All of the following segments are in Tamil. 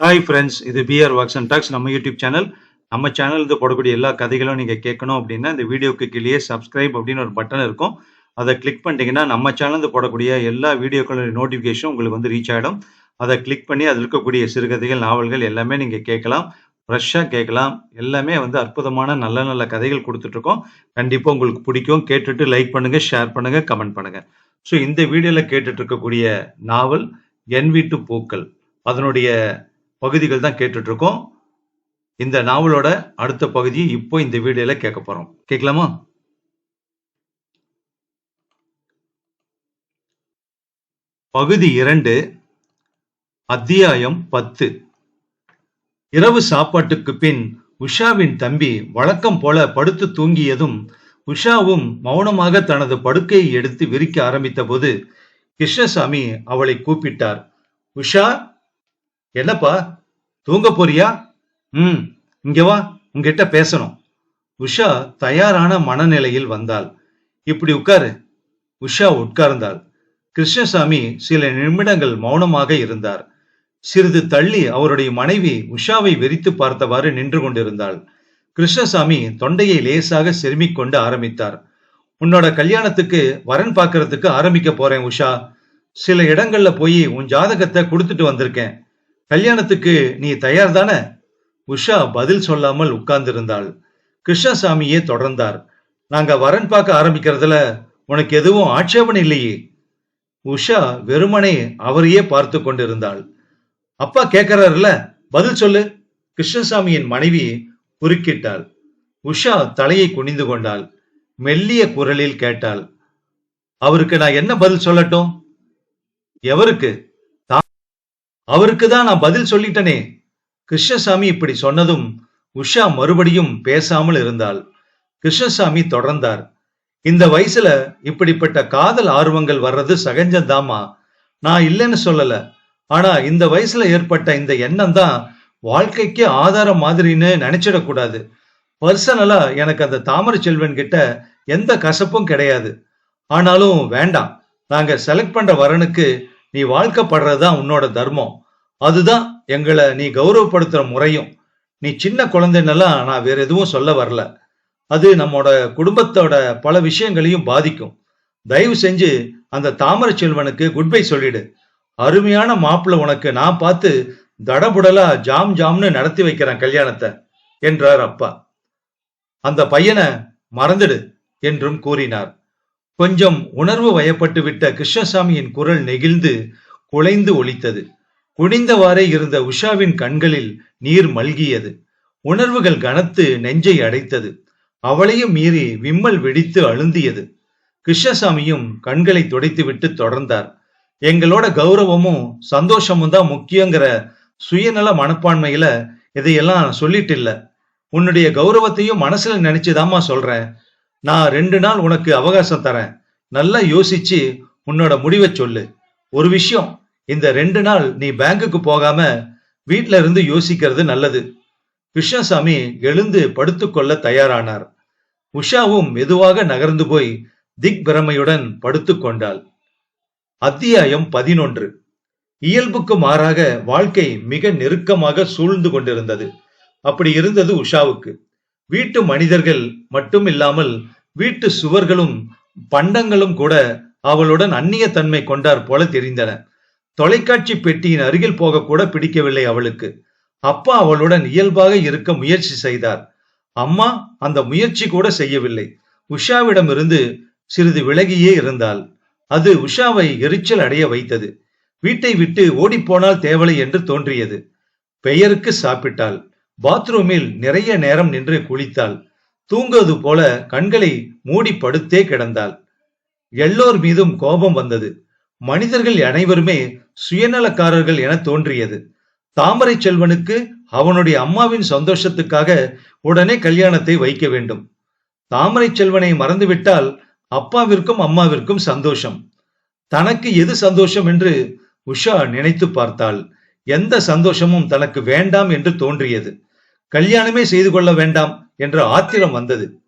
ஹாய் ஃப்ரெண்ட்ஸ் இது பிஆர் வாக்ஸ் அண்ட் டாக்ஸ் நம்ம யூடியூப் சேனல் நம்ம சேனலுக்கு இருந்து போடக்கூடிய எல்லா கதைகளும் நீங்கள் கேட்கணும் அப்படின்னா இந்த வீடியோக்கு கீழே சப்ஸ்கிரைப் அப்படின்னு ஒரு பட்டன் இருக்கும். அதை கிளிக் பண்ணிட்டீங்கன்னா நம்ம சேனல் போடக்கூடிய எல்லா வீடியோக்களோட நோட்டிஃபிகேஷன் உங்களுக்கு வந்து ரீச் ஆகிடும் அதை கிளிக் பண்ணி அதில் இருக்கக்கூடிய சிறுகதைகள் நாவல்கள் எல்லாமே நீங்கள் கேட்கலாம். ஃப்ரெஷ்ஷாக கேட்கலாம். எல்லாமே வந்து அற்புதமான நல்ல நல்ல கதைகள் கொடுத்துட்ருக்கோம் கண்டிப்பாக உங்களுக்கு பிடிக்கும். கேட்டுட்டு லைக் பண்ணுங்கள் ஷேர் பண்ணுங்கள் கமெண்ட் பண்ணுங்கள் ஸோ இந்த வீடியோவில் கேட்டுட்ருக்கக்கூடிய நாவல் என் வீட்டு பூக்கள். அதனுடைய பகுதிகள் தான் கேட்டுட்டு இருக்கோம் இந்த நாவலோட அடுத்த பகுதி இப்போ இந்த வீடியோல கேட்க போறோம். கேட்கலாமா? பகுதி இரண்டு அத்தியாயம் பத்து. இரவு சாப்பாட்டுக்கு பின் உஷாவின் தம்பி வழக்கம் போல படுத்து தூங்கியதும் உஷாவும் மௌனமாக தனது படுக்கையை எடுத்து விரிக்க ஆரம்பித்த போது கிருஷ்ணசாமி அவளை கூப்பிட்டார். உஷா என்னப்பா? தூங்க போறியா? ம் இங்க வா உங்ககிட்ட பேசணும். உஷா தயாரான மனநிலையில் வந்தாள். இப்படி உட்காரு. உஷா உட்கார்ந்தாள். கிருஷ்ணசாமி சில நிமிடங்கள் மௌனமாக இருந்தார். சிறிது தள்ளி அவருடைய மனைவி உஷாவை வெறித்து பார்த்தவாறு நின்று கொண்டிருந்தாள். கிருஷ்ணசாமி தொண்டையை லேசாக செருமிக் கொண்டு ஆரம்பித்தார். உன்னோட கல்யாணத்துக்கு வரன் பார்க்கறதுக்கு ஆரம்பிக்க போறேன் உஷா. சில இடங்கள்ல போய் உன் ஜாதகத்தை கொடுத்துட்டு வந்திருக்கேன். கல்யாணத்துக்கு நீ தயார் தானே? உஷா பதில் சொல்லாமல் உட்கார்ந்திருந்தாள். கிருஷ்ணசாமியே தொடர்ந்தார். நாங்க வரன் பார்க்க ஆரம்பிக்கிறதுல உனக்கு எதுவும் ஆட்சேபனை இல்லையே? உஷா வெறுமனே அவரையே பார்த்து கொண்டிருந்தாள். அப்பா கேட்கிறாருல பதில் சொல்லு. கிருஷ்ணசாமியின் மனைவி குறுக்கிட்டாள். உஷா தலையை குனிந்து கொண்டாள். மெல்லிய குரலில் கேட்டாள். அவருக்கு நான் என்ன பதில் சொல்லட்டும்? எவருக்கு? அவருக்கு தான் நான் பதில் சொல்லிட்டனே. கிருஷ்ணசாமி இப்படி சொன்னதும் உஷா மறுபடியும் பேசாமல் இருந்தாள். கிருஷ்ணசாமி தொடர்ந்தார். இந்த வயசுல இப்படிப்பட்ட காதல் ஆர்வங்கள் வர்றது சகஜம்தாமா நான் இல்லைன்னு சொல்லல. ஆனா இந்த வயசுல ஏற்பட்ட இந்த எண்ணம் தான் வாழ்க்கைக்கு ஆதாரம் மாதிரின்னு நினைச்சிடக்கூடாது. பர்சனலா எனக்கு அந்த தாமரை செல்வன் கிட்ட எந்த கசப்பும் கிடையாது. ஆனாலும் வேண்டாம். நாங்க செலக்ட் பண்ற வரனுக்கு நீ வாழ்க்கப்படுறது தான் உன்னோட தர்மம். அதுதான் எங்களை நீ கௌரவப்படுத்துற முறையும். நீ சின்ன குழந்தைன்னெல்லாம் நான் வேற எதுவும் சொல்ல வரல. அது நம்மோட குடும்பத்தோட பல விஷயங்களையும் பாதிக்கும். தயவு செஞ்சு அந்த தாமரை செல்வனுக்கு குட் பை சொல்லிடு. அருமையான மாப்பிள்ள உனக்கு நான் பார்த்து தடபுடலா ஜாம் ஜாம்னு நடத்தி வைக்கிறேன் கல்யாணத்தை என்றார் அப்பா. அந்த பையனை மறந்துடு என்றும் கூறினார். கொஞ்சம் உணர்வு வயப்பட்டு விட்ட கிருஷ்ணசாமியின் குரல் நெகிழ்ந்து குலைந்து ஒலித்தது. குனிந்தவாறே இருந்த உஷாவின் கண்களில் நீர் மல்கியது. உணர்வுகள் கனத்து நெஞ்சை அடைத்தது. அவளையும் மீறி விம்மல் வெடித்து அழுந்தியது. கிருஷ்ணசாமியும் கண்களை துடைத்துவிட்டு தொடர்ந்தார். எங்களோட கௌரவமும் சந்தோஷமும் தான் முக்கியங்கிற சுயநல மனப்பான்மையில இதையெல்லாம் சொல்லிட்டு இல்ல உன்னுடைய கௌரவத்தையும் மனசுல நினைச்சுதாம்மா சொல்றேன். நான் ரெண்டு நாள் உனக்கு அவகாசம் தரேன். நல்லா யோசிச்சு உன்னோட முடிவை சொல்லு. ஒரு விஷயம் இந்த ரெண்டு நாள் நீ பேங்குக்கு போகாம வீட்ல இருந்து யோசிக்கிறது நல்லது. கிருஷ்ணசாமி எழுந்து படுத்துக்கொள்ள தயாரானார். உஷாவும் மெதுவாக நகர்ந்து போய் திக் பிரமையுடன் படுத்துக்கொண்டாள் அத்தியாயம் பதினொன்று. இயல்புக்கு மாறாக வாழ்க்கை மிக நெருக்கமாக சூழ்ந்து கொண்டிருந்தது. அப்படி இருந்தது உஷாவுக்கு. வீட்டு மனிதர்கள் மட்டும் இல்லாமல் வீட்டு சுவர்களும் பண்டங்களும் கூட அவளுடன் அந்நிய தன்மை கொண்டார் போல தெரிந்தன. தொலைக்காட்சி பெட்டியின் அருகில் போக கூட பிடிக்கவில்லை அவளுக்கு. அப்பா அவளுடன் இயல்பாக இருக்க முயற்சி செய்தார். அம்மா அந்த முயற்சி கூட செய்யவில்லை. உஷாவிடமிருந்து சிறிது விலகியே இருந்தாள். அது உஷாவை எரிச்சல் அடைய வைத்தது. வீட்டை விட்டு ஓடிப்போனால் தேவலை என்று தோன்றியது. பெயருக்கு சாப்பிட்டாள். பாத்ரூமில் நிறைய நேரம் நின்று குளித்தாள். தூங்குவது போல கண்களை மூடி படுத்தே கிடந்தாள். எல்லோர் மீதும் கோபம் வந்தது. மனிதர்கள் அனைவருமே சுயநலக்காரர்கள் என தோன்றியது. தாமரை செல்வனுக்கு அவனுடைய அம்மாவின் சந்தோஷத்துக்காக உடனே கல்யாணத்தை வைக்க வேண்டும். தாமரை செல்வனை மறந்துவிட்டால் அப்பாவிற்கும் அம்மாவிற்கும் சந்தோஷம். தனக்கு எது சந்தோஷம் என்று உஷா நினைத்து பார்த்தாள். எந்த சந்தோஷமும் தனக்கு வேண்டாம் என்று தோன்றியது. கல்யாணமே செய்து கொள்ள வேண்டாம் என்ற ஆத்திரம் வந்தது.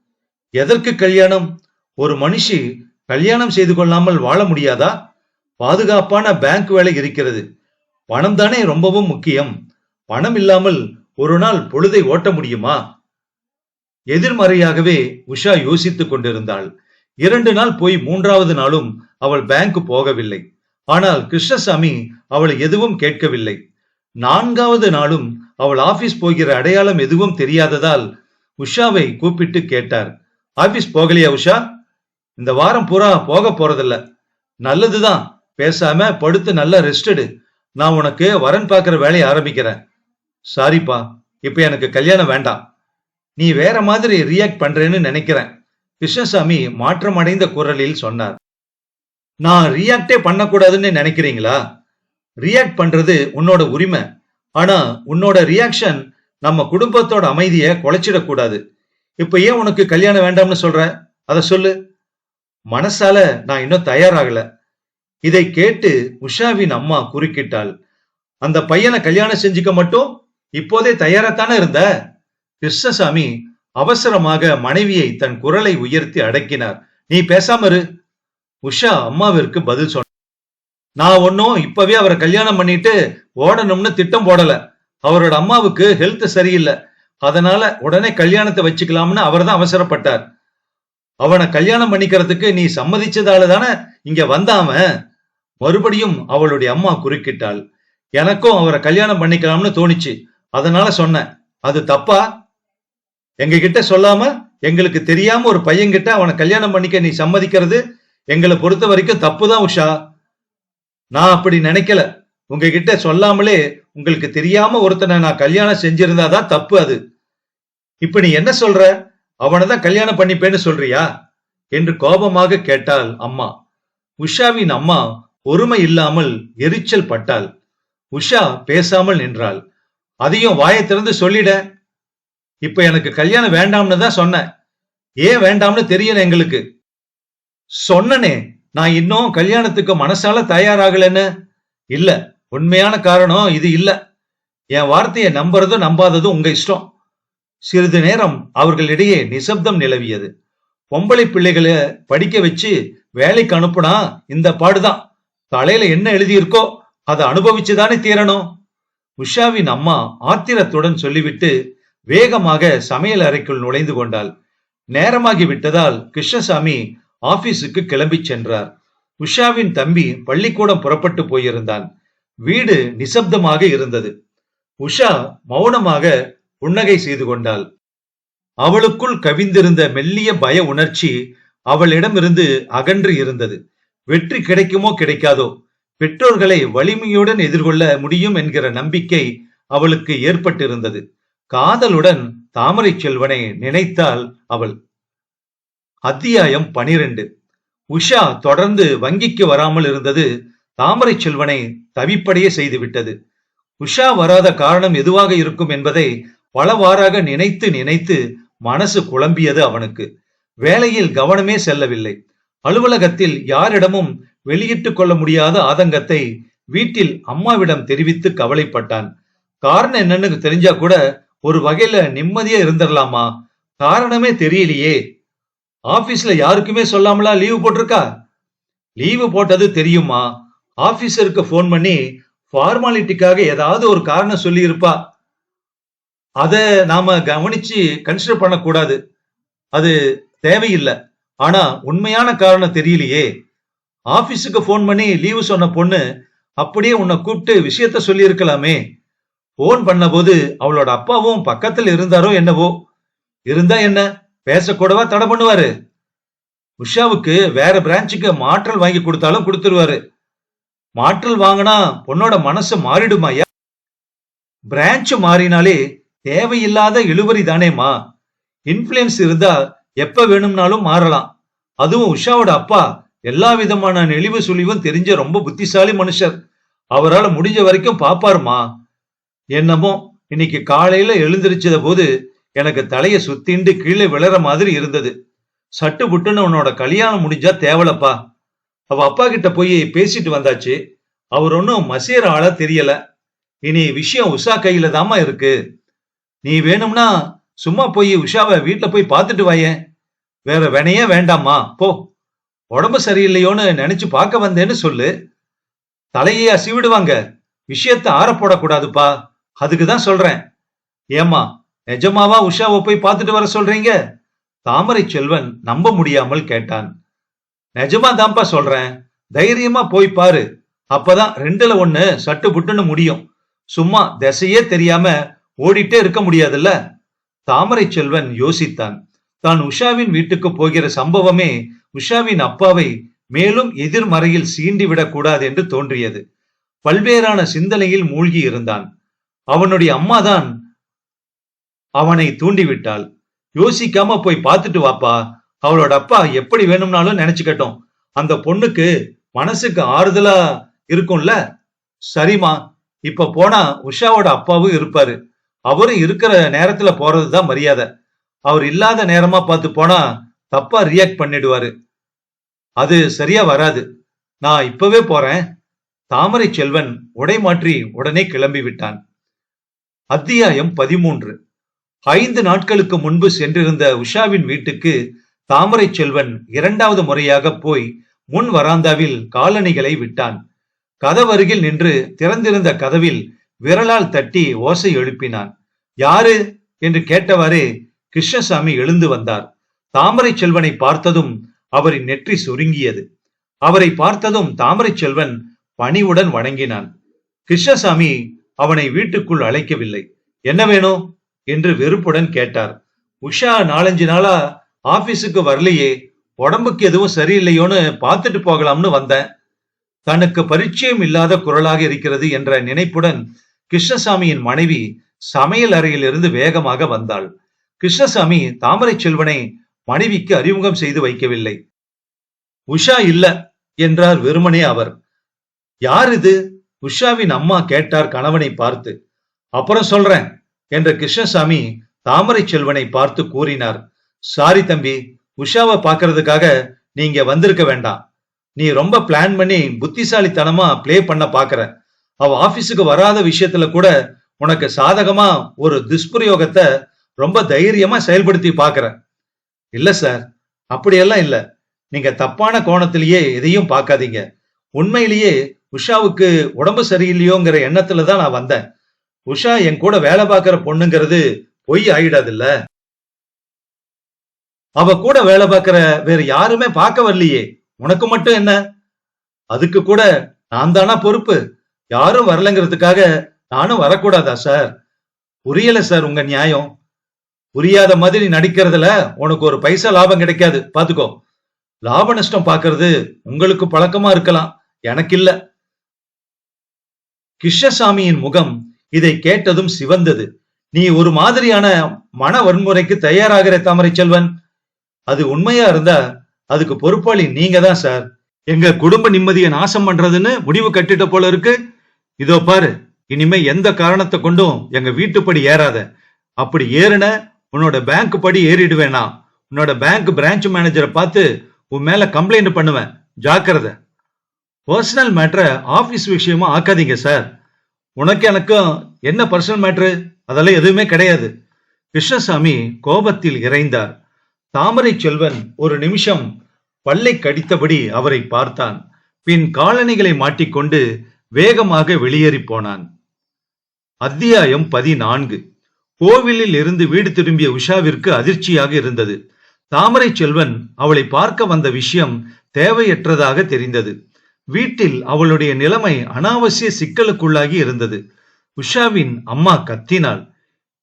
எதற்கு கல்யாணம்? ஒரு மனுஷி கல்யாணம் செய்து கொள்ளாமல் வாழ முடியாதா? பாதுகாப்பான பேங்க் வேலை இருக்கிறது. பணம் தானே ரொம்பவும் முக்கியம். பணம் இல்லாமல் ஒரு நாள் பொழுதை ஓட்ட முடியுமா? எதிர்மறையாகவே உஷா யோசித்துக் கொண்டிருந்தாள். இரண்டு நாள் போய் மூன்றாவது நாளும் அவள் பேங்க் போகவில்லை. ஆனால் கிருஷ்ணசாமி அவளை எதுவும் கேட்கவில்லை. நான்காவது நாளும் அவள் ஆபீஸ் போகிற அடையாளம் எதுவும் தெரியாததால் உஷாவை கூப்பிட்டு கேட்டார். ஆபீஸ் போகலையா உஷா? இந்த வாரம் பூரா போக போறதில்ல. நல்லதுதான். பேசாம படுத்து நல்லா ரெஸ்ட் எடு. நான் உனக்கு வரன் பார்க்கிற வேலையை ஆரம்பிக்கிறேன். சாரிப்பா இப்ப எனக்கு கல்யாணம் வேண்டாம். நீ வேற மாதிரி ரியாக்ட் பண்றேன்னு நினைக்கிறேன். கிருஷ்ணசாமி மாற்றமடைந்த குரலில் சொன்னார். நான் ரியாக்டே பண்ணக்கூடாதுன்னு நினைக்கிறீங்களா? ரியாக்ட் பண்றது உன்னோட உரிமை. ஆனா உன்னோட ரியாக்ஷன் நம்ம குடும்பத்தோட அமைதியை குலைச்சிடக்கூடாது. இப்ப ஏன் உனக்கு கல்யாணம் வேண்டாம்னு சொல்ற? அத சொல்லு. மனசால நான் இன்னும் தயாராகல. இதை கேட்டு உஷாவின் அம்மா குறுக்கிட்டாள். அந்த பையனை கல்யாணம் செஞ்சுக்க மட்டும் இப்போதே தயாராத்தானே இருந்த? கிருஷ்ணசாமி அவசரமாக மனைவியை தன் குரலை உயர்த்தி அடக்கினார். நீ பேசாம இரு. உஷா அம்மாவிற்கு பதில் சொன்ன நான் ஒன்னும் இப்பவே அவரை கல்யாணம் பண்ணிட்டு ஓடணும்னு திட்டம் போடல. அவரோட அம்மாவுக்கு ஹெல்த் சரியில்லை. அதனால உடனே கல்யாணத்தை வச்சுக்கலாம்னு அவர் தான் அவசரப்பட்டார். அவனை கல்யாணம் பண்ணிக்கிறதுக்கு நீ சம்மதிச்சதால தானே இங்க வந்தாம? மறுபடியும் அவளுடைய அம்மா குறுக்கிட்டாள். எனக்கும் அவரை கல்யாணம் பண்ணிக்கலாம்னு தோணுச்சு. அதனால சொன்னேன் அது தப்பா? எங்க கிட்ட சொல்லாம? எங்களுக்கு தெரியாம ஒரு பையன்கிட்ட அவனை கல்யாணம் பண்ணிக்க நீ சம்மதிக்கிறது? எங்களை பொறுத்த வரைக்கும் தப்பு தான் உஷா. நான் அப்படி நினைக்கல. உங்ககிட்ட சொல்லாமலே உங்களுக்கு தெரியாம ஒருத்தனை நான் கல்யாணம் செஞ்சிருந்தாதான் தப்பு அது. இப்ப நீ என்ன சொல்ற? அவனை தான் கல்யாணம் பண்ணிப்பேன்னு சொல்றியா? என்று கோபமாக கேட்டாள் அம்மா. உஷாவின் அம்மா பொறுமை இல்லாமல் எரிச்சல் பட்டாள். உஷா பேசாமல் நின்றாள். அதையும் வாயை திறந்து சொல்லிட. இப்ப எனக்கு கல்யாணம் வேண்டாம்னு தான் சொன்னேன் ஏன் வேண்டாம்னு தெரியல எங்களுக்கு. சொன்னனே நான் இன்னும் கல்யாணத்துக்கு மனசால தயாராகலன்னு? இல்ல உண்மையான காரணம் இது இல்ல. என் வார்த்தையை நம்புறதும் நம்பாததும் உங்க இஷ்டம். சிறிது நேரம் அவர்களிடையே நிசப்தம் நிலவியது. பொம்பளை பிள்ளைகளை படிக்க வச்சு வேலைக்கு அனுப்புனா இந்த பாடுதான். தலையில என்ன எழுதியிருக்கோ அதை அனுபவிச்சுதானே தீரணும். உஷாவின் அம்மா ஆத்திரத்துடன் சொல்லிவிட்டு வேகமாக சமையல் அறைக்குள் நுழைந்து கொண்டாள். நேரமாகி விட்டதால் கிருஷ்ணசாமி ஆபீஸுக்கு கிளம்பிச் சென்றார். உஷாவின் தம்பி பள்ளிக்கூடம் புறப்பட்டு போயிருந்தான். வீடு நிசப்தமாக இருந்தது. உஷா மௌனமாக புன்னகை செய்து கொண்டாள். அவளுக்குள் கவிந்திருந்த மெல்லிய பய உணர்ச்சி அவளிடமிருந்து அகன்று இருந்தது. வெற்றி கிடைக்குமோ கிடைக்காதோ பெற்றோர்களை வலிமையுடன் எதிர்கொள்ள முடியும் என்கிற நம்பிக்கை அவளுக்கு ஏற்பட்டிருந்தது. காதலுடன் தாமரை செல்வனை நினைத்தாள் அவள். அத்தியாயம் பனிரெண்டு. உஷா தொடர்ந்து வங்கிக்கு வராமல் இருந்தது தாமரை செல்வனை தவிப்படைய செய்துவிட்டது. உஷா வராத காரணம் எதுவாக இருக்கும் என்பதை பலவாறாக நினைத்து நினைத்து மனசு குழம்பியது அவனுக்கு. வேலையில் கவனமே செல்லவில்லை. அலுவலகத்தில் யாரிடமும் வெளியிட்டுக் கொள்ள முடியாத ஆதங்கத்தை வீட்டில் அம்மாவிடம் தெரிவித்து கவலைப்பட்டான். காரணம் என்னன்னு தெரிஞ்சா கூட ஒரு வகையில நிம்மதியா இருந்துடலாமா? காரணமே தெரியலையே. ஆபீஸ்ல யாருக்குமே சொல்லாமலா லீவு போட்டிருக்கா? லீவு போட்டது தெரியுமா? ஆபீசருக்கு ஃபோன் பண்ணி ஃபார்மாலிட்டிக்காக ஏதாவது ஒரு காரணம் சொல்லி இருப்பா அதை நாம கவனிச்சு கன்சிடர் பண்ணக்கூடாது. அது தேவையில்லை. ஆனா உண்மையான காரணம் தெரியலையே. ஆபீஸுக்கு ஃபோன் பண்ணி லீவு சொன்ன பொண்ணு அப்படியே உன்னை கூப்பிட்டு விஷயத்த சொல்லியிருக்கலாமே. போன் பண்ணபோது அவளோட அப்பாவும் பக்கத்துல இருந்தாரோ என்னவோ. இருந்தா என்ன? பேசக்கூடவா தடை பண்ணுவாரு? உஷாவுக்கு வேற பிரான்ச்சுக்கு மாற்றல் வாங்கி கொடுத்தாலும் கொடுத்துருவாரு. மாற்றல் வாங்கினா பொண்ணோட மனசு மாறிடுமாயா பிரான்ச் மாறினாலே தேவையில்லாத இழுவரி தானேமா இன்ஃபுளுயன்ஸ் இருந்தா எப்ப வேணும்னாலும் மாறலாம். அதுவும் உஷாவோட அப்பா எல்லா விதமான நெளிவு சுழிவும் தெரிஞ்ச ரொம்ப புத்திசாலி மனுஷர். அவரால் முடிஞ்ச வரைக்கும் பாப்பாருமா? என்னமோ இன்னைக்கு காலையில எழுந்திருச்சத போது எனக்கு தலையை சுத்திண்டு கீழே விழற மாதிரி இருந்தது. சட்டு புட்டுன்னு உன்னோட கல்யாணம் முடிஞ்சா தேவலப்பா. அவ அப்பா கிட்ட போய் பேசிட்டு வந்தாச்சு. அவர் ஒன்னும் மசேர ஆளா தெரியல. இனி விஷயம் உஷா கையில தாமா இருக்கு. நீ வேணும்னா சும்மா போய் உஷாவை வீட்டுல போய் பார்த்துட்டு வாயேன் வேற வினையே வேண்டாமா போ. உடம்பு சரியில்லையோன்னு நினைச்சு பார்க்க வந்தேன்னு சொல்லு. தலையே அசிவிடுவாங்க. விஷயத்த ஆற போடக்கூடாதுப்பா. அதுக்கு தான் சொல்றேன். ஏம்மா நிஜமாவா உஷாவை போய் பார்த்துட்டு வர சொல்றீங்க? தாமரை செல்வன் நம்ப முடியாமல் கேட்டான். நிஜமா தான்ப்பா சொல்றேன். தைரியமா போய் பாரு. அப்பதான் ரெண்டுல ஒண்ணு சட்டு புட்டுன்னு முடியும். சும்மா திசையே தெரியாம ஓடிட்டே இருக்க முடியாதுல்ல? தாமரை செல்வன் யோசித்தான். தான் உஷாவின் வீட்டுக்கு போகிற சம்பவமே உஷாவின் அப்பாவை மேலும் எதிர்மறையில் சீண்டிவிடக் கூடாது என்று தோன்றியது. பல்வேறான சிந்தனையில் மூழ்கி இருந்தான். அவனுடைய அம்மாதான் அவனை தூண்டிவிட்டாள். யோசிக்காம போய் பார்த்துட்டு வாப்பா. அவளோட அப்பா எப்படி வேணும்னாலும் நினைச்சுக்கட்டும். அந்த பொண்ணுக்கு மனசுக்கு ஆறுதலா இருக்கும்ல? சரிம்மா. இப்ப போனா உஷாவோட அப்பாவும் இருப்பாரு. அவரும் இருக்கிற நேரத்துல போறதுதான் மரியாதை. அவர் இல்லாத நேரமா பார்த்து போனா தப்பா ரியாக்ட் பண்ணிடுவாரு. அது சரியா வராது. நான் இப்பவே போறேன். தாமரை செல்வன் உடை மாற்றி உடனே கிளம்பி விட்டான். அத்தியாயம் பதிமூன்று. ஐந்து நாட்களுக்கு முன்பு சென்றிருந்த உஷாவின் வீட்டுக்கு தாமரை செல்வன் இரண்டாவது முறையாக போய் முன் வராந்தாவில் காலணிகளை விட்டான். கதவருகில் நின்று திறந்திருந்த கதவில் விரலால் தட்டி ஓசை எழுப்பினான். யாரு? என்று கேட்டவாறு கிருஷ்ணசாமி எழுந்து வந்தார். தாமரை செல்வனை பார்த்ததும் அவரின் நெற்றி சுருங்கியது. அவரை பார்த்ததும் தாமரை செல்வன் பணிவுடன் வணங்கினான். கிருஷ்ணசாமி அவனை வீட்டுக்குள் அழைக்கவில்லை. என்ன வேணும்? என்று வெறுப்புடன் கேட்டார். உஷா நாலஞ்சு நாளா ஆபீஸுக்கு வரலையே உடம்புக்கு எதுவும் சரியில்லையோன்னு பார்த்துட்டு போகலாம்னு வந்தேன். தனக்கு பரிச்சயம் இல்லாத குரலாக இருக்கிறது என்ற நினைப்புடன் கிருஷ்ணசாமியின் மனைவி சமையல் அறையிலிருந்து வேகமாக வந்தாள். கிருஷ்ணசாமி தாமரை செல்வனை மனைவிக்கு அறிமுகம் செய்து வைக்கவில்லை. உஷா இல்ல என்றார் வெறுமனே அவர். யார் இது? உஷாவின் அம்மா கேட்டார் கணவனை பார்த்து. அப்புறம் சொல்றேன் என்ற கிருஷ்ணசாமி தாமரை செல்வனை பார்த்து கூறினார். சாரி தம்பி. உஷாவை பாக்குறதுக்காக நீங்க வந்திருக்க வேண்டாம். நீ ரொம்ப பிளான் பண்ணி புத்திசாலித்தனமா ப்ளே பண்ண பாக்குற அவ ஆபீஸுக்கு வராத விஷயத்துல கூட உனக்கு சாதகமா ஒரு துஷ்பிரயோகத்தை ரொம்ப தைரியமா செயல்படுத்தி பாக்குற இல்ல சார் அப்படியெல்லாம் இல்ல. நீங்க தப்பான கோணத்திலேயே எதையும் பார்க்காதீங்க. உண்மையிலேயே உஷாவுக்கு உடம்பு சரியில்லையோங்கிற எண்ணத்துல தான் நான் வந்தேன். உஷா என் கூட வேலை பார்க்குற பொண்ணுங்கிறது பொய் ஆயிடாதுல்ல? அவ கூட வேலை பார்க்கிற வேற யாருமே பார்க்க வரலையே. உனக்கு மட்டும் என்ன? அதுக்கு கூட நான் தானா பொறுப்பு. யாரும் வரலங்கிறதுக்காக நானும் வரக்கூடாதா சார்? புரியல சார் உங்க நியாயம். புரியாத மாதிரி நடிக்கிறதுல உனக்கு ஒரு பைசா லாபம் கிடைக்காது. பாத்துக்கோ. லாப நஷ்டம் பாக்குறது உங்களுக்கு பழக்கமா இருக்கலாம். எனக்கு இல்ல. கிருஷ்ணசாமியின் முகம் இதை கேட்டதும் சிவந்தது. நீ ஒரு மாதிரியான மன வன்முறைக்கு தயாராகிற தாமரை செல்வன் அது உண்மையா இருந்தா அதுக்கு பொறுப்பாளி நீங்க தான் சார். எங்க குடும்ப நிம்மதியை நாசம் பண்றதுன்னு முடிவு கட்டிட்ட போல இருக்கு. இதோ பாரு இனிமே எந்த காரணத்தை கொண்டும் எங்க வீட்டுப்படி ஏறாத. அப்படி ஏறுன உன்னோட பேங்க் படி ஏறிடுவேனா உன்னோட பேங்க் பிரான்ச் மேனேஜரை பார்த்து உன் மேல கம்ப்ளைண்ட் பண்ணுவேன். ஜாக்கிரதை. பர்சனல் மேட்ரை ஆபீஸ் விஷயமா ஆக்காதீங்க சார். உனக்கு எனக்கும் என்ன பர்சனல் மேட்ரு அதெல்லாம் எதுவுமே கிடையாது. கிருஷ்ணசாமி கோபத்தில் இறைந்தார். தாமரை செல்வன் ஒரு நிமிஷம் பல்லை கடித்தபடி அவரை பார்த்தான். பின் காலணிகளை மாட்டிக்கொண்டு வேகமாக வெளியேறி போனான். அத்தியாயம் பதினான்கு. கோவிலில் இருந்து வீடு திரும்பிய உஷாவிற்கு அதிர்ச்சியாக இருந்தது. தாமரை செல்வன் அவளை பார்க்க வந்த விஷயம் தேவையற்றதாக தெரிந்தது. வீட்டில் அவளுடைய நிலைமை அனாவசிய சிக்கலுக்குள்ளாகி இருந்தது. உஷாவின் அம்மா கத்தினாள்.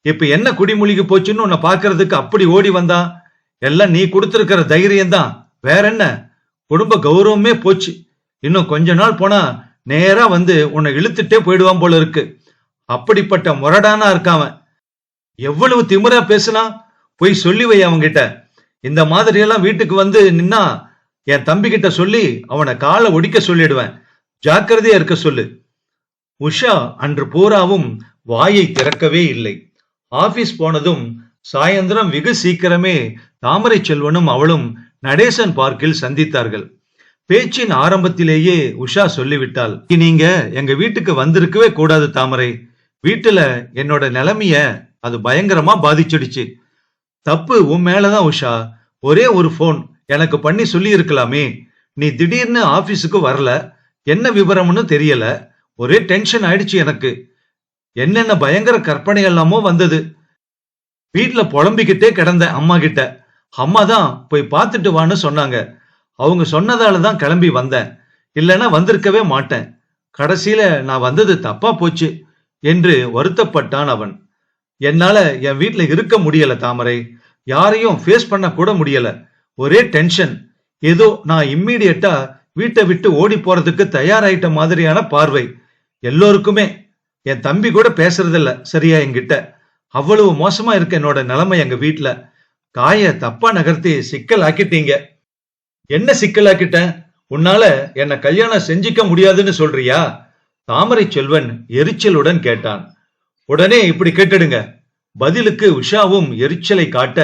இப்ப என்ன குடிமொழிக்கு போச்சுன்னு உன்னை பார்க்கறதுக்கு அப்படி ஓடி வந்தா? எல்லாம் நீ கொடுத்திருக்கிற தைரியம் தான் வேற என்ன? குடும்ப கௌரவமே போச்சு. இன்னும் கொஞ்ச நாள் போனா நேரா வந்து உன்னை இழுத்துட்டே போயிடுவான் போல இருக்கு. அப்படிப்பட்ட முரடானா இருக்காவன் எவ்வளவு திமிரா பேசுனா? போய் சொல்லி வை அவங்கிட்ட இந்த மாதிரி எல்லாம் வீட்டுக்கு வந்து நின்னா என் தம்பி கிட்ட சொல்லி அவனை காலை ஒடிக்க சொல்லிடுவேன். ஜாக்கிரதையா இருக்க சொல்லு. உஷா அன்று பூராவும் வாயை திறக்கவே இல்லை. ஆபீஸ் போனதும் சாயந்தரம் வெகு சீக்கிரமே தாமரை செல்வனும் அவளும் நடேசன் பார்க்கில் சந்தித்தார்கள். பேச்சின் ஆரம்பத்திலேயே உஷா சொல்லிவிட்டாள் நீங்க எங்க வீட்டுக்கு வந்திருக்கவே கூடாது தாமரை. வீட்டுல என்னோட நிலைமைய அது பயங்கரமா பாதிச்சிடுச்சு. தப்பு உன் மேலதான் உஷா. ஒரே ஒரு போன் எனக்கு பண்ணி சொல்லி இருக்கலாமே நீ திடீர்னு ஆபீஸுக்கு வரல. என்ன விவரம்னு தெரியல. ஒரே டென்ஷன் ஆயிடுச்சு எனக்கு. என்னென்ன பயங்கர கற்பனை எல்லாமோ வந்தது. வீட்டுல புலம்பிக்கிட்டே கிடந்தேன் அம்மா கிட்ட அம்மா தான் போய் பார்த்துட்டு வான்னு சொன்னாங்க. அவங்க சொன்னதால தான் கிளம்பி வந்தேன். இல்லைன்னா வந்திருக்கவே மாட்டேன். கடைசியில நான் வந்தது தப்பா போச்சு என்று வருத்தப்பட்டான் அவன். என்னால என் வீட்டுல இருக்க முடியல தாமரை. யாரையும் ஃபேஸ் பண்ண கூட முடியல. ஒரே டென்ஷன் ஏதோ நான் இம்மீடியட்டா வீட்டை விட்டு ஓடி போறதுக்கு தயாராயிட்ட மாதிரியான பார்வை. எல்லோருக்குமே. என் தம்பி கூட பேசுறதில்ல சரியா என்கிட்ட. அவ்வளவு மோசமா இருக்க என்னோட நிலைமை எங்க வீட்டுல காய தப்பா நகர்த்தி சிக்கல் ஆக்கிட்டீங்க என்ன சிக்கல் ஆக்கிட்டேன் உன்னால என்ன கல்யாணம் செஞ்சுக்க முடியாதுன்னு சொல்றியா? தாமரை செல்வன் எரிச்சலுடன் கேட்டான். உடனே இப்படி கேட்டுடுங்க. பதிலுக்கு உஷாவும் எரிச்சலை காட்ட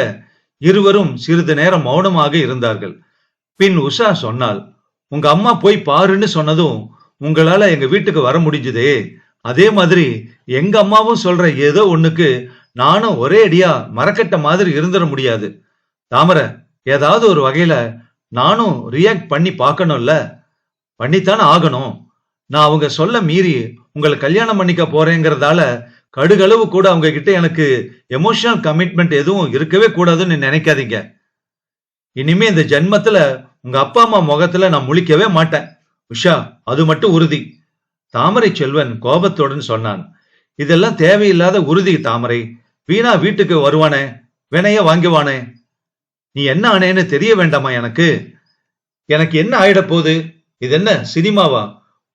இருவரும் சிறிது நேரம் மௌனமாக இருந்தார்கள். பின் உஷா சொன்னால் உங்க அம்மா போய் பாருன்னு சொன்னதும் உங்களால எங்க வீட்டுக்கு வர முடிஞ்சதே. அதே மாதிரி எங்க அம்மாவும் சொல்ற ஏதோ ஒண்ணுக்கு நானும் ஒரே அடியா மரக்கட்ட மாதிரி இருந்துட முடியாது. தாமரை ஏதாவது ஒரு வகையில நானும் ரியாக்ட் பண்ணி பார்க்கணும்ல? பண்ணித்தானே ஆகணும். நான் அவங்க சொல்ல மீறி உங்களை கல்யாணம் பண்ணிக்க போறேங்கிறதால கடுகளவு கூட அவங்க கிட்ட எனக்கு எமோஷனல் கமிட்மெண்ட் எதுவும் இருக்கவே கூடாதுன்னு நினைக்காதீங்க. இனிமே இந்த ஜென்மத்துல உங்க அப்பா அம்மா முகத்துல நான் முழிக்கவே மாட்டேன். உஷா அது மட்டும் உறுதி. தாமரை செல்வன் கோபத்துடன் சொன்னான். இதெல்லாம் தேவையில்லாத உறுதி தாமரை. வீணா வீட்டுக்கு வருவானே வினைய வாங்குவானே. நீ என்ன ஆனேன்னு தெரிய வேண்டாமா எனக்கு? எனக்கு என்ன ஆயிட போகுது இது என்ன சினிமாவா?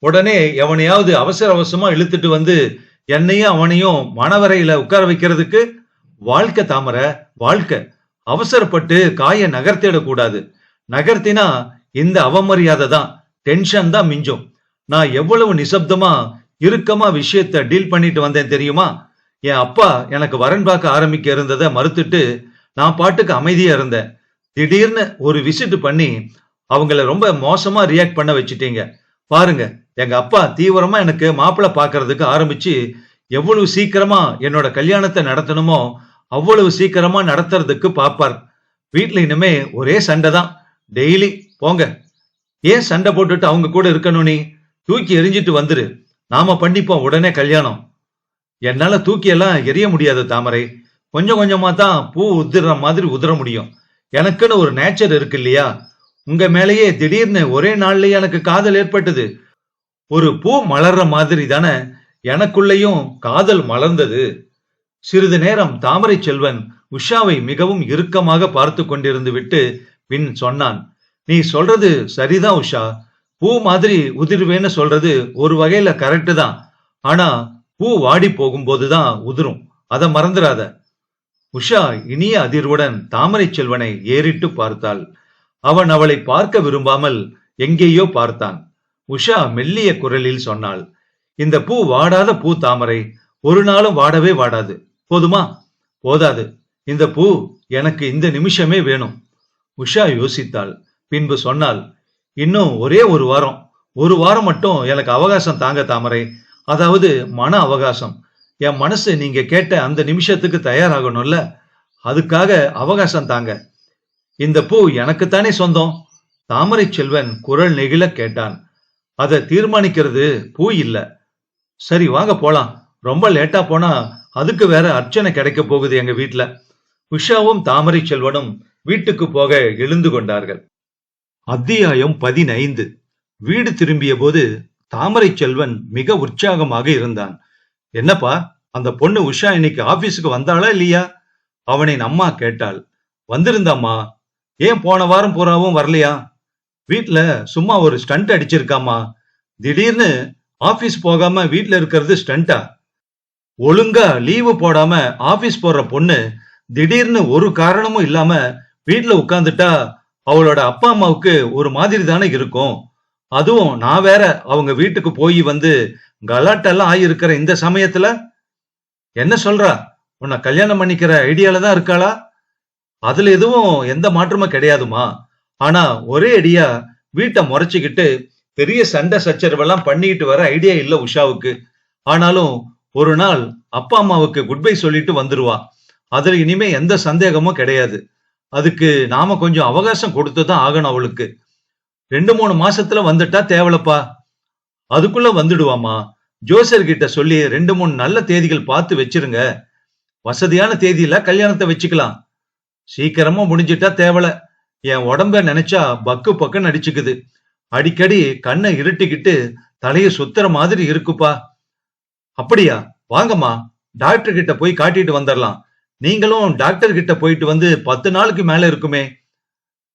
உடனே எவனையாவது அவசர அவசரமா இழுத்துட்டு வந்து என்னையும் அவனையும் மணவரையில உட்கார வைக்கிறதுக்கு? வாழ்க்கை தாமரை வாழ்க்கை. அவசரப்பட்டு காய நகர்த்திடக்கூடாது நகர்த்தினா இந்த அவமரியாதை தான் டென்ஷன் தான் மிஞ்சும். நான் எவ்வளவு நிசப்தமா இறுக்கமா விஷயத்த டீல் பண்ணிட்டு வந்தேன் தெரியுமா? என் அப்பா எனக்கு வரன் பார்க்க ஆரம்பிக்க இருந்ததை மறுத்துட்டு நான் பாட்டுக்கு அமைதியா இருந்தேன். திடீர்னு ஒரு விசிட் பண்ணி அவங்கள ரொம்ப மோசமா ரியாக்ட் பண்ண வச்சுட்டீங்க. பாருங்க எங்க அப்பா தீவிரமா எனக்கு மாப்பிள்ளை பார்க்கறதுக்கு ஆரம்பிச்சு எவ்வளவு சீக்கிரமா என்னோட கல்யாணத்தை நடத்தணுமோ அவ்வளவு சீக்கிரமா நடத்துறதுக்கு பாப்பார். வீட்டுல இனிமே ஒரே சண்டை தான். டெய்லி போங்க. ஏன் சண்டை போட்டுட்டு அவங்க கூட இருக்கணும் நீ? தூக்கி எரிஞ்சிட்டு வந்துரு. நாம பண்ணிப்போம் உடனே கல்யாணம். என்னால தூக்கி எல்லாம் எரிய முடியாது தாமரை. கொஞ்சம் கொஞ்சமா தான் பூ உதிர்ற மாதிரி உதிர முடியும். எனக்குன்னு ஒரு நேச்சர் இருக்கு இல்லையா? உங்க மேலேயே திடீர்னு ஒரே நாள்லயே எனக்கு காதல் ஏற்பட்டது. ஒரு பூ மலர்ற மாதிரி தானே எனக்குள்ளேயும் காதல் மலர்ந்தது. சிறிது நேரம் தாமரை செல்வன் உஷாவை மிகவும் இறுக்கமாக பார்த்து கொண்டிருந்து விட்டு பின் சொன்னான் நீ சொல்றது சரிதான் உஷா. பூ மாதிரி உதிர்வேன்னு சொல்றது ஒரு வகையில கரெக்டு தான். ஆனா பூ வாடி போகும்போதுதான் உதிரும். அத மறந்துடாத உஷா இனிய அதிர்வுடன் தாமரை செல்வனை ஏறிட்டு பார்த்தாள். அவன் அவளை பார்க்க விரும்பாமல் எங்கேயோ பார்த்தான். உஷா மெல்லிய குரலில் சொன்னாள் இந்த பூ வாடாத பூ தாமரை ஒரு நாளும் வாடவே வாடாது. போதுமா? போதாது. இந்த பூ எனக்கு இந்த நிமிஷமே வேணும். உஷா யோசித்தாள். பின்பு சொன்னாள் இன்னும் ஒரே ஒரு வாரம். ஒரு வாரம் மட்டும் எனக்கு அவகாசம் தாங்க தாமரை. அதாவது மன அவகாசம். என் மனசு நீங்க கேட்ட அந்த நிமிஷத்துக்கு தயாராகணும்ல? அதுக்காக அவகாசம் தாங்க. இந்த பூ எனக்குத்தானே சொந்தம்? தாமரை செல்வன் குரல் நெகிழ கேட்டான். அதை தீர்மானிக்கிறது பூ இல்ல. சரி வாங்க போலாம். ரொம்ப லேட்டா போனா அதுக்கு வேற அர்ச்சனை கிடைக்க போகுது எங்க வீட்டுல உஷாவும் தாமரை செல்வனும் வீட்டுக்கு போக எழுந்து கொண்டார்கள். அத்தியாயம் பதினைந்து. வீடு திரும்பிய போது தாமரை செல்வன் மிக உற்சாகமாக இருந்தான். என்னப்பா அந்த பொண்ணு உஷா இன்னைக்கு ஆபீஸுக்கு வந்தாளா இல்லையா? அவனின் அம்மா கேட்டாள். வந்திருந்தாம்மா. ஏன் போன வாரம் பூராவும் வரலையா? வீட்ல சும்மா ஒரு ஸ்டண்ட் அடிச்சிருக்காமா திடீர்னு ஆபீஸ் போகாம வீட்ல இருக்கிறது ஸ்டண்டா? ஒழுங்கா லீவு போடாம ஆபீஸ் போற பொண்ணு திடீர்னு ஒரு காரணமும் இல்லாம வீட்ல உட்காந்துட்டா அவளோட அப்பா அம்மாவுக்கு ஒரு மாதிரி தானே இருக்கும். அதுவும் நான் வேற அவங்க வீட்டுக்கு போய் வந்து கலாட்டெல்லாம் ஆகியிருக்கிற இந்த சமயத்துல? என்ன சொல்றா? உன்னை கல்யாணம் பண்ணிக்கிற ஐடியால தான் இருக்காளா? அதுல எதுவும் எந்த மாற்றமும் கிடையாதுமா? ஆனா ஒரே அடியா வீட்டை முறைச்சிக்கிட்டு பெரிய சண்டை சச்சரவெல்லாம் பண்ணிக்கிட்டு வர ஐடியா இல்லை உஷாவுக்கு. ஆனாலும் ஒரு நாள் அப்பா அம்மாவுக்கு குட் பை சொல்லிட்டு வந்துருவா. அதுல இனிமே எந்த சந்தேகமும் கிடையாது. அதுக்கு நாம கொஞ்சம் அவகாசம் கொடுத்து தான் ஆகணும் அவளுக்கு. ரெண்டு மூணு மாசத்துல வந்துட்டா தேவலப்பா. அதுக்குள்ள வந்துடுவாமா ஜோசர் கிட்ட சொல்லி ரெண்டு மூணு நல்ல தேதிகள் பார்த்து வச்சிருங்க. வசதியான தேதியில கல்யாணத்தை வச்சுக்கலாம். சீக்கிரமா முடிஞ்சிட்டா தேவல. என் உடம்ப நினைச்சா பக்கு பக்குன்னு அடிச்சுக்குது. அடிக்கடி கண்ணை இருட்டிக்கிட்டு தலைய சுத்துற மாதிரி இருக்குப்பா. அப்படியா? வாங்கம்மா. டாக்டர் கிட்ட போய் காட்டிட்டு வந்துடலாம் நீங்களும் டாக்டர் கிட்ட போயிட்டு வந்து பத்து நாளுக்கு மேல இருக்குமே.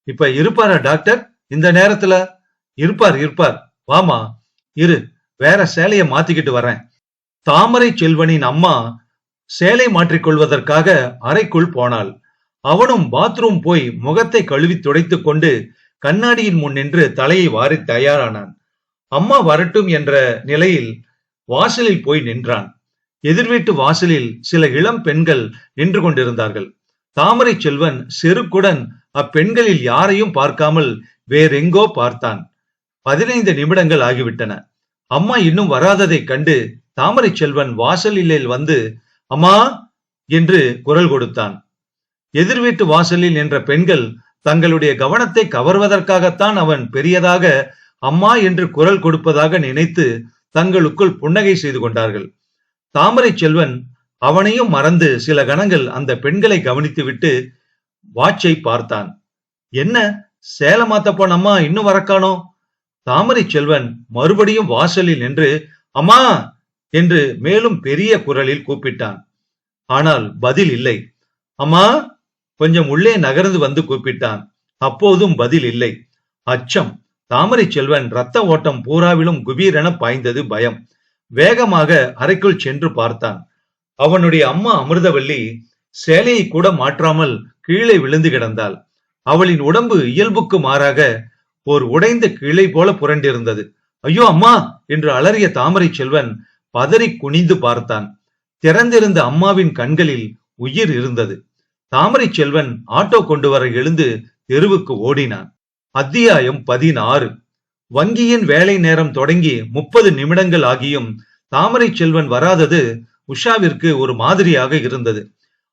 இப்ப இருப்பாரா டாக்டர் இந்த நேரத்துல இருப்பார் இருப்பார். வாமா இரு. வேற சேலைய மாத்திக்கிட்டு வரேன். தாமரை செல்வனின் அம்மா சேலை மாற்றிக்கொள்வதற்காக அறைக்குள் போனாள். அவனும் பாத்ரூம் போய் முகத்தை கழுவி துடைத்துக் கொண்டு கண்ணாடியின் முன் நின்று தலையை வாரி தயாரானான். அம்மா வரட்டும் என்ற நிலையில் வாசலில் போய் நின்றான். எதிர்வீட்டு வாசலில் சில இளம் பெண்கள் நின்று கொண்டிருந்தார்கள். தாமரை செல்வன் செருக்குடன் அப்பெண்களில் யாரையும் பார்க்காமல் வேறெங்கோ பார்த்தான். பதினைந்து நிமிடங்கள் ஆகிவிட்டன. அம்மா இன்னும் வராததைக் கண்டு தாமரை செல்வன் வாசலில் வந்து அம்மா! என்று குரல் கொடுத்தான். எதிர்வீட்டு வாசலில் நின்ற பெண்கள் தங்களுடைய கவனத்தை கவர்வதற்காகத்தான் அவன் பெரியதாக அம்மா என்று குரல் கொடுப்பதாக நினைத்து தங்களுக்குள் புன்னகை செய்து கொண்டார்கள். தாமரை செல்வன் அவனையும் மறந்து சில கணங்கள் அந்த பெண்களை கவனித்துவிட்டு வாட்சை பார்த்தான். என்ன? சேல மாத்த போன அம்மா இன்னும் வரக்கானோ? தாமரை செல்வன் மறுபடியும் வாசலில் நின்று அம்மா! என்று மேலும் பெரிய குரலில் கூப்பிட்டான். ஆனால் பதில் இல்லை. அம்மா! கொஞ்சம் உள்ளே நகர்ந்து வந்து கூப்பிட்டான். அப்போதும் பதில் இல்லை. அச்சம்! தாமரை செல்வன் ரத்த ஓட்டம் பூராவிலும் குபீரென பாய்ந்தது பயம். வேகமாக அறைக்குள் சென்று பார்த்தான். அவனுடைய அம்மா அமிர்தவல்லி சேலையை கூட மாற்றாமல் கீழே விழுந்து கிடந்தாள். அவளின் உடம்பு இயல்புக்கு மாறாக ஓர் உடைந்த கிளை போல புரண்டிருந்தது. ஐயோ அம்மா! என்று அலறிய தாமரை செல்வன் பதறி குனிந்து பார்த்தான். திறந்திருந்த அம்மாவின் கண்களில் உயிர் இருந்தது. தாமரை செல்வன் ஆட்டோ கொண்டு வர எழுந்து தெருவுக்கு ஓடினான். அத்தியாயம் பதினாறு. வங்கியின் வேலை நேரம் தொடங்கி முப்பது நிமிடங்கள் ஆகியும் தாமரை செல்வன் வராதது உஷாவிற்கு ஒரு மாதிரியாக இருந்தது.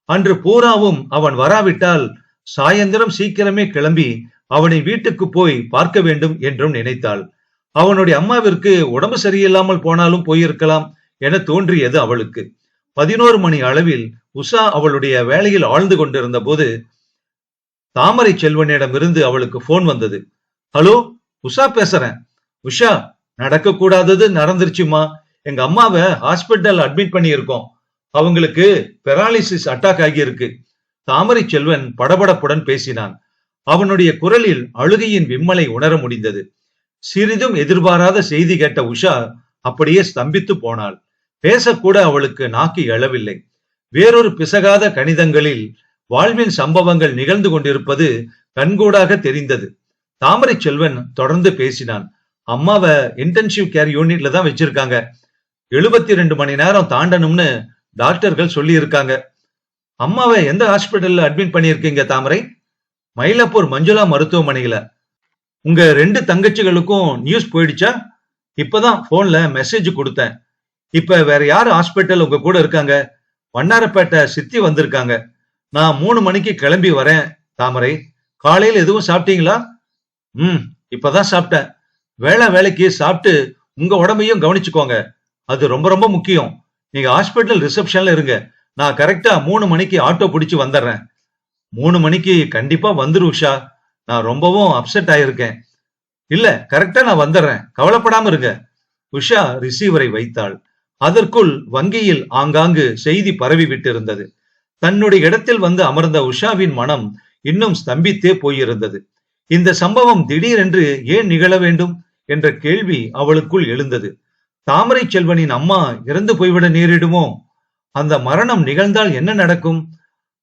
அன்று பூராவும் அவன் வராவிட்டால் சாயந்திரம் சீக்கிரமே கிளம்பி அவனை வீட்டுக்கு போய் பார்க்க வேண்டும் என்றும் நினைத்தாள். அவனுடைய அம்மாவிற்கு உடம்பு சரியில்லாமல் போனாலும் போயிருக்கலாம் என தோன்றியது அவளுக்கு. பதினோரு மணி அளவில் உஷா அவளுடைய வேலையில் ஆழ்ந்து கொண்டிருந்த போது தாமரை செல்வனிடமிருந்து அவளுக்கு போன் வந்தது. ஹலோ உஷா பேசுறேன். உஷா நடக்க கூடாதது நடந்துருச்சுமா? எங்க அம்மாவை ஹாஸ்பிட்டல் அட்மிட் பண்ணியிருக்கோம். அவங்களுக்கு பெராலிசிஸ் அட்டாக் ஆகியிருக்கு. தாமரை செல்வன் படபடப்புடன் பேசினான். அவனுடைய குரலில் அழுகையின் விம்மலை உணர முடிந்தது. சிறிதும் எதிர்பாராத செய்தி கேட்ட உஷா அப்படியே ஸ்தம்பித்து போனாள். பேசக்கூட அவளுக்கு நாக்கு எழவில்லை. வேறொரு பிசகாத கணிதங்களில் வாழ்வின் சம்பவங்கள் நிகழ்ந்து கொண்டிருப்பது கண்கூடாக தெரிந்தது. தாமரை செல்வன் தொடர்ந்து பேசினான். அம்மாவை இன்டென்சிவ் கேர் யூனிட்ல தான் வச்சிருக்காங்க. எழுபத்தி ரெண்டு மணி நேரம் தாண்டணும்னு டாக்டர்கள் சொல்லி இருக்காங்க அம்மாவை எந்த ஹாஸ்பிட்டல்ல அட்மிட் பண்ணியிருக்கீங்க தாமரை? மயிலாப்பூர் மஞ்சுளா மருத்துவமனையில. உங்க ரெண்டு தங்கச்சிகளுக்கும் நியூஸ் போயிடுச்சா? இப்பதான் போன்ல மெசேஜ் கொடுத்தேன். இப்ப வேற யாரு ஹாஸ்பிட்டல் உங்க கூட இருக்காங்க? வண்ணாரப்பேட்டை சித்தி வந்திருக்காங்க. நான் மூணு மணிக்கு கிளம்பி வரேன் தாமரை. காலையில் எதுவும் சாப்பிட்டீங்களா? ம் இப்பதான் சாப்பிட்டேன். வேலை வேலைக்கு சாப்பிட்டு உங்க உடம்பையும் கவனிச்சுக்கோங்க. அது ரொம்ப ரொம்ப முக்கியம். நீங்க ஹாஸ்பிட்டல் ரிசப்ஷன்ல இருங்க. நான் கரெக்டா மூணு மணிக்கு ஆட்டோ பிடிச்சு வந்துடுறேன். மூணு மணிக்கு கண்டிப்பா வந்துரு உஷா. நான் ரொம்பவும் அப்செட் ஆயிருக்கேன். இல்ல கரெக்டா நான் வந்துடுறேன். கவலைப்படாம இருங்க. உஷா ரிசீவரை வைத்தாள். அதற்குள் வங்கியில் ஆங்காங்கு செய்தி பரவி விட்டிருந்தது. தன்னுடைய இடத்தில் வந்து அமர்ந்த உஷாவின் மனம் இன்னும் ஸ்தம்பித்தே போயிருந்தது. இந்த சம்பவம் திடீரென்று ஏன் நிகழ வேண்டும் என்ற கேள்வி அவளுக்குள் எழுந்தது. தாமரை செல்வனின் அம்மா இறந்து போய்விட நேரிடுமோ? அந்த மரணம் நிகழ்ந்தால் என்ன நடக்கும்?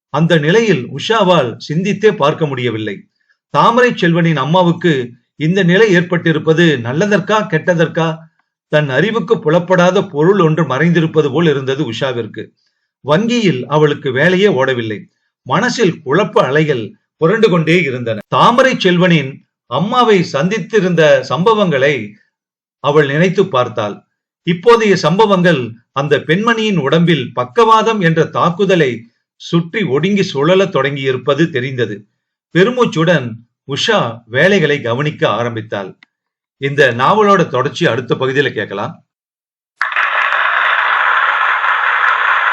அந்த நிலையில் உஷாவால் சிந்தித்தே பார்க்க முடியவில்லை. தாமரை செல்வனின் அம்மாவுக்கு இந்த நிலை ஏற்பட்டிருப்பது நல்லதற்கா கெட்டதற்கா? தன் அறிவுக்கு புலப்படாத பொருள் ஒன்று மறைந்திருப்பது போல் இருந்தது உஷாவிற்கு. வங்கியில் அவளுக்கு வேலையே ஓடவில்லை. மனசில் குழப்ப அலைகள் புரண்டு கொண்டே இருந்தன. தாமரை செல்வனின் அம்மாவை சந்தித்திருந்த சம்பவங்களை அவள் நினைத்து பார்த்தாள். இப்போதைய சம்பவங்கள் அந்த பெண்மணியின் உடம்பில் பக்கவாதம் என்ற தாக்குதலை சுற்றி ஒடுங்கி சுழலத் தொடங்கியிருப்பது தெரிந்தது. பெருமூச்சுடன் உஷா வேலைகளை கவனிக்க ஆரம்பித்தாள். இந்த நாவலோட தொடர்ச்சி அடுத்த பகுதியில கேட்கலாம்.